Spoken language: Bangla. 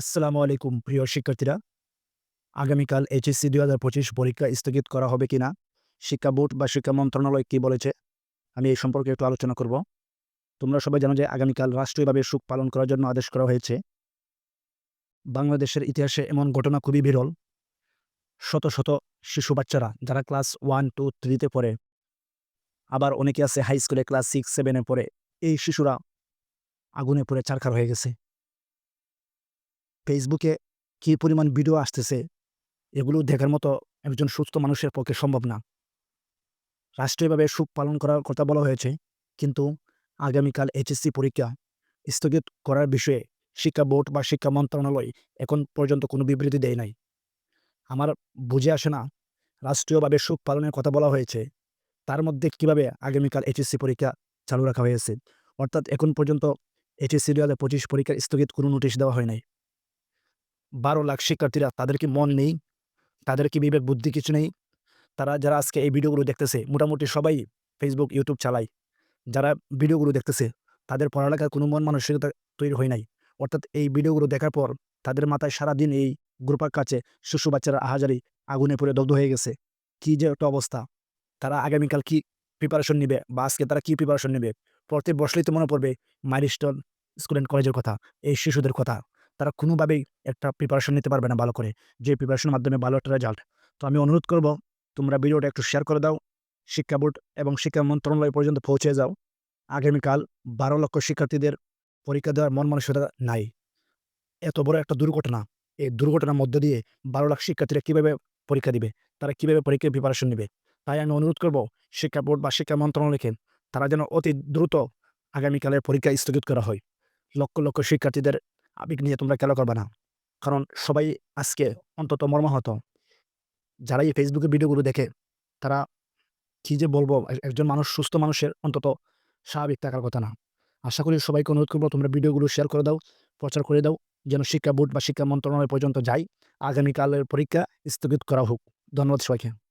আসসালামু আলাইকুম, প্রিয় শিক্ষার্থীরা। আগামীকাল এইচএসসি দুই হাজার পঁচিশ পরীক্ষা স্থগিত করা হবে কিনা, শিক্ষা বোর্ড বা শিক্ষা মন্ত্রণালয় কি বলেছে, আমি এই সম্পর্কে একটু আলোচনা করব। তোমরা সবাই জানো যে আগামীকাল রাষ্ট্রীয়ভাবে সুখ পালন করার জন্য আদেশ করা হয়েছে। বাংলাদেশের ইতিহাসে এমন ঘটনা খুবই বিরল। শত শত শিশু বাচ্চারা যারা ক্লাস ওয়ান, টু, থ্রিতে পড়ে, আবার অনেকে আছে হাই স্কুলে ক্লাস সিক্স, সেভেনে পড়ে, এই শিশুরা আগুনে পড়ে চারখার হয়ে গেছে। ফেসবুকে কী পরিমাণ ভিডিও আসতেছে, এগুলো দেখার মতো একজন সুস্থ মানুষের পক্ষে সম্ভব না। রাষ্ট্রীয়ভাবে সুখ পালন করার কথা বলা হয়েছে, কিন্তু আগামীকাল এইচএসসি পরীক্ষা স্থগিত করার বিষয়ে শিক্ষা বোর্ড বা শিক্ষা মন্ত্রণালয় এখন পর্যন্ত কোনো বিবৃতি দেয় নাই। আমার বুঝে আসে না রাষ্ট্রীয়ভাবে সুখ পালনের কথা বলা হয়েছে, তার মধ্যে কীভাবে আগামীকাল এইচএসসি পরীক্ষা চালু রাখা হয়েছে? অর্থাৎ এখন পর্যন্ত এইচএসসি দু হাজার পঁচিশ পরীক্ষার স্থগিত কোনো নোটিশ দেওয়া হয় নাই। বারো লাখ শিক্ষার্থীরা তাদের কি মন নেই তাদের কি বিবেক, বুদ্ধি কিছু নেই। তারা, যারা আজকে এই ভিডিওগুলো দেখতেছে, মোটামুটি সবাই ফেসবুক ইউটিউব চালায়। যারা ভিডিওগুলো দেখতেছে, তাদের পড়ালেখার কোনো মন মানসিকতা তৈরি হয় নাই। অর্থাৎ এই ভিডিওগুলো দেখার পর তাদের মাথায় সারাদিন এই গ্রুপার কাছে শিশু বাচ্চারা আহাজারি আগুনে পড়ে দগ্ধ হয়ে গেছে। কি যে একটা অবস্থা। তারা আগামীকাল কি প্রিপারেশন নেবে বা আজকে তারা কি প্রিপারেশন নেবে? পড়তে বসলেই তো মনে পড়বে মাইলস্টোন স্কুল অ্যান্ড কলেজের কথা, এই শিশুদের কথা। তারা কোনোভাবেই একটা প্রিপারেশন নিতে পারবে না ভালো করে। যে প্রিপারেশনের মাধ্যমে ভালো একটা রেজাল্ট তো আমি অনুরোধ করব, তোমরা ভিডিওটা একটু শেয়ার করে দাও, শিক্ষা বোর্ড এবং শিক্ষা মন্ত্রণালয় পর্যন্ত পৌঁছে যাও। আগামীকাল বারো লক্ষ শিক্ষার্থীদের পরীক্ষা দেওয়ার মন মানসিকতা নাই। এত বড় একটা দুর্ঘটনা, এই দুর্ঘটনার মধ্য দিয়ে বারো লাখ শিক্ষার্থীরা কীভাবে পরীক্ষা দিবে? তারা কীভাবে পরীক্ষার প্রিপারেশন নেবে? তাই আমি অনুরোধ করব, শিক্ষা বোর্ড বা শিক্ষা মন্ত্রণালয়কে তারা যেন অতি দ্রুত আগামীকালের পরীক্ষা স্থগিত করা হয়। লক্ষ লক্ষ শিক্ষার্থীদের আবেগ নিয়ে তোমরা খেলা করবে না। কারণ সবাই আজকে অন্তত মর্মাহত। যারা এই ফেসবুকে ভিডিওগুলো দেখে, তারা কী যে বলব একজন মানুষ, সুস্থ মানুষের অন্তত স্বাভাবিক থাকার কথা না। আশা করি সবাইকে অনুরোধ করব, তোমরা ভিডিওগুলো শেয়ার করে দাও, প্রচার করে দাও, যেন শিক্ষা বোর্ড বা শিক্ষা মন্ত্রণালয় পর্যন্ত যাই। আগামীকালের পরীক্ষা স্থগিত করা হোক। ধন্যবাদ সবাইকে।